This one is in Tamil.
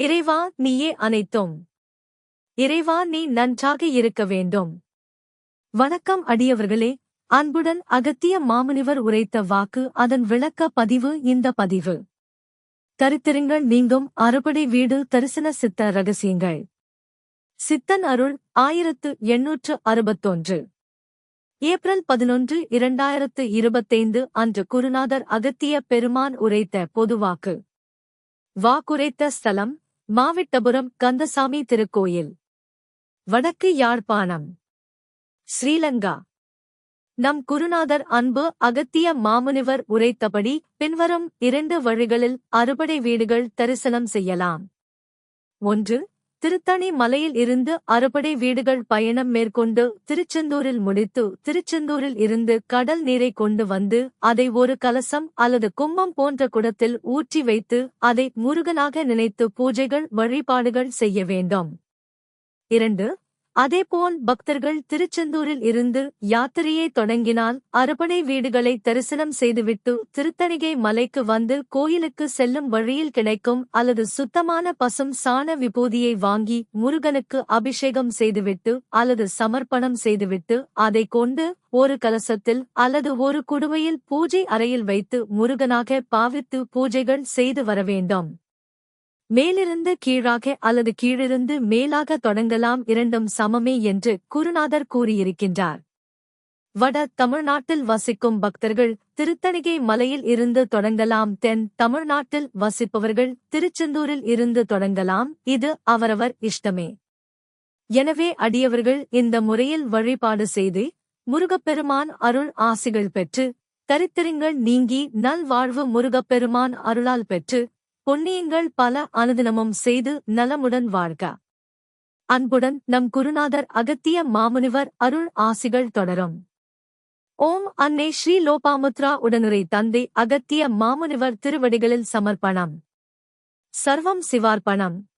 இறைவா நீயே அனைத்தும். இறைவா நீ நன்றாக இருக்க வேண்டும். வணக்கம் அடியவர்களே அன்புடன் அகத்திய மாமுனிவர் உரைத்த வாக்கு அதன் விளக்க பதிவு இந்த பதிவு. தரித்திருங்கள் நீங்கும் அறுபடை வீடு தரிசன சித்த ரகசியங்கள். சித்தன் அருள் ஆயிரத்து எண்ணூற்று அறுபத்தொன்று. ஏப்ரல் பதினொன்று இரண்டாயிரத்து இருபத்தைந்து அன்று குருநாதர் அகத்திய பெருமான் உரைத்த பொதுவாக்கு வாக்குரைத்த ஸ்தலம் மாவிட்டபுரம் கந்தசாமி திருக்கோயில். வடக்கு யாழ்ப்பாணம். ஸ்ரீலங்கா. நம் குருநாதர் அன்பு அகத்திய மாமுனிவர் உரைத்தபடி பின்வரும் இரண்டு வழிகளில் அறுபடை வீடுகள் தரிசனம் செய்யலாம். ஒன்று திருத்தணி மலையில் இருந்து அறுபடை வீடுகள் பயணம் மேற்கொண்டு திருச்செந்தூரில் முடித்து திருச்செந்தூரில் இருந்து கடல் நீரை கொண்டு வந்து அதை ஒரு கலசம் அல்லது கும்பம் போன்ற குடத்தில் ஊற்றி வைத்து அதை முருகனாக நினைத்து பூஜைகள் வழிபாடுகள் செய்ய வேண்டும். இரண்டு அதேபோல் பக்தர்கள் திருச்செந்தூரில் இருந்து யாத்திரையை தொடங்கினால் அரபணை வீடுகளை தரிசனம் செய்துவிட்டு திருத்தணிகை மலைக்கு வந்து கோயிலுக்கு செல்லும் வழியில் கிடைக்கும் அல்லது சுத்தமான பசும் சாண விபூதியை வாங்கி முருகனுக்கு அபிஷேகம் செய்துவிட்டு அல்லது சமர்ப்பணம் செய்துவிட்டு அதை கொண்டு ஒரு கலசத்தில் அல்லது ஒரு குடுவையில் பூஜை அறையில் வைத்து முருகனாக பாவித்து பூஜைகள் செய்து வர வேண்டும். மேலிருந்து கீழாக அல்லது கீழிருந்து மேலாக தொடங்கலாம் இரண்டும் சமமே என்று குருநாதர் கூறியிருக்கின்றார். வட தமிழ்நாட்டில் வசிக்கும் பக்தர்கள் திருத்தணிகை மலையில் இருந்து தொடங்கலாம் தென் தமிழ்நாட்டில் வசிப்பவர்கள் திருச்செந்தூரில் இருந்து தொடங்கலாம் இது அவரவர் இஷ்டமே. எனவே அடியவர்கள் இந்த முறையில் வழிபாடு செய்து முருகப்பெருமான் அருள் ஆசிகள் பெற்று தரித்திரங்கள் நீங்கி நல்வாழ்வு முருகப்பெருமான் அருளால் பெற்று பொன்னியங்கள் பல அனுதினமும் செய்து நலமுடன் வாழ்க. அன்புடன் நம் குருநாதர் அகத்திய மாமுனிவர் அருள் ஆசிகள் தொடரும். ஓம் அன்னை ஸ்ரீ லோபாமுத்ரா உடனுரை தந்தை அகத்திய மாமுனிவர் திருவடிகளில் சமர்ப்பணம். சர்வம் சிவார்ப்பணம்.